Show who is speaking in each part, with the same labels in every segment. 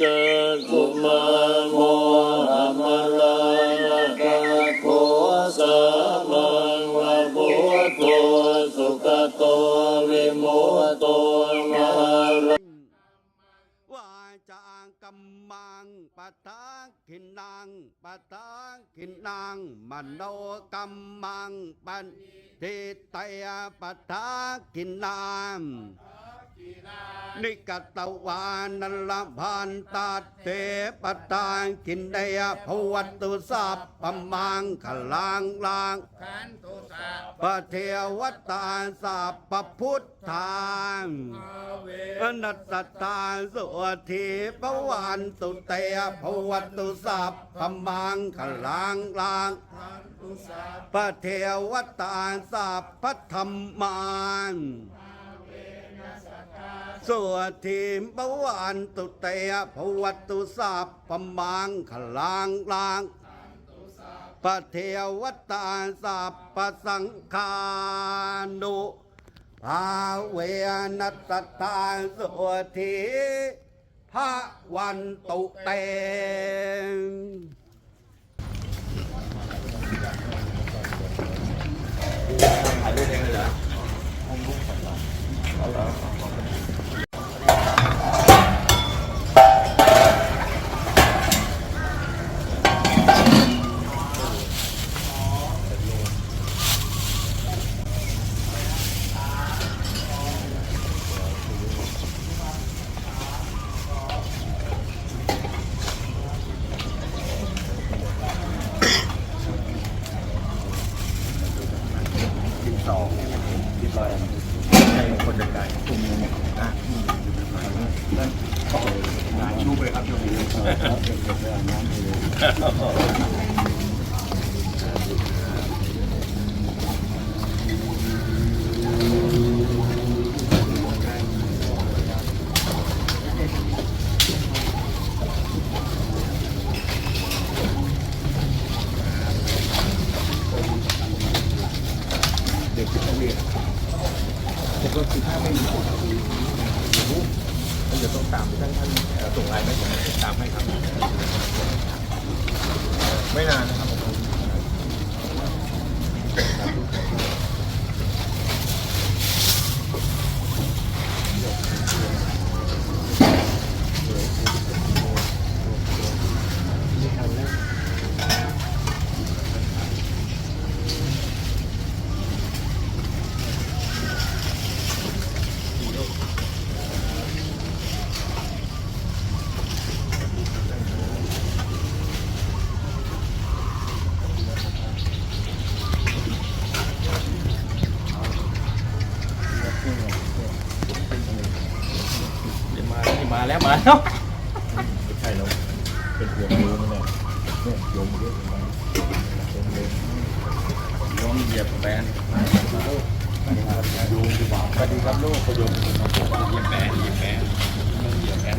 Speaker 1: จกุมาโมหมลากาโคสามังวะพุทโธสุขโตวิโมตโตมหาร
Speaker 2: วาจากัมมังปะทาขินังปะทาขินังมโนกัมมังปันทิตยปะทาขินัง นิกตวานัลลพันตัดเตปะทาขินเดยภวัตุสัพพมังขลังลัง
Speaker 3: ขันตุสะ
Speaker 2: ปะเทวตาสัพพพุทธาน
Speaker 3: อาเว
Speaker 2: อนัตตาสุทีปวันตุเตยภวตุสัพพมังขลังลัง
Speaker 3: ขันตุสะ
Speaker 2: ปะเทวตาสัพพธรรมาน สุทีปวันตุเตยภวตุสัพพมังขลังลังปะเทวตาสัพสังฆานุภาเวนัสตาสุธีพระวันตุเตง
Speaker 4: ไม่ Thank you. มา
Speaker 1: แล้วมาแล้ว
Speaker 4: ไม่ใช่เราเป็นห่วงโยมเนี่ยเนี่ยโยมเยอะมากโยมเลย
Speaker 1: ลงเหยียบแบน
Speaker 4: โยมดีกว่าสวัสดีครับลูกโยม
Speaker 1: เหยียบแบนเหยียบแบนเหยียบแบน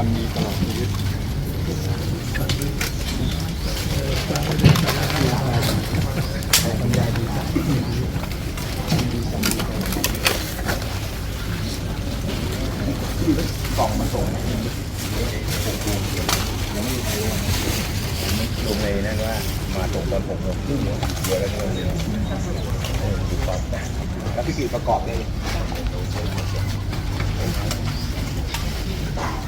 Speaker 4: จำดีตลอดชีวิตขอปัญญาดีสักดีส่งมาส่งยังไม่ครดเลยนะว่ามาส่งตอนผมลงครึ่งเดียวเดียวแล้ก็เแล้
Speaker 5: วพี่กีประกอบเลย Thank.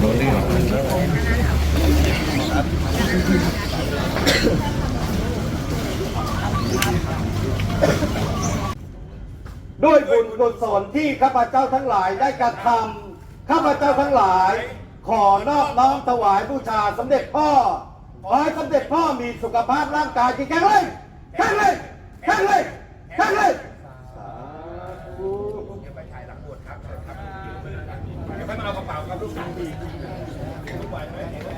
Speaker 4: โน้ตนี่หรอ
Speaker 2: ด้วยบุญกุศ ลที่ข้าพเจ้าทั้งหลายได้กระทำข้าพเจ้าทั้งหลาย ขอนอบน้อมถวายบูชาสมเด็จพ่อขอให้สมเด็จพ่อมีสุขภาพร่างกายที่แข็งแรงแข็งแรงแข็งแรงแข็งแรง
Speaker 3: เดี๋ยวไปถ่ายหลังบวชครับเดี๋ยวค่อยมาเอากระเป๋าครับลูกสาวดีไหวไหม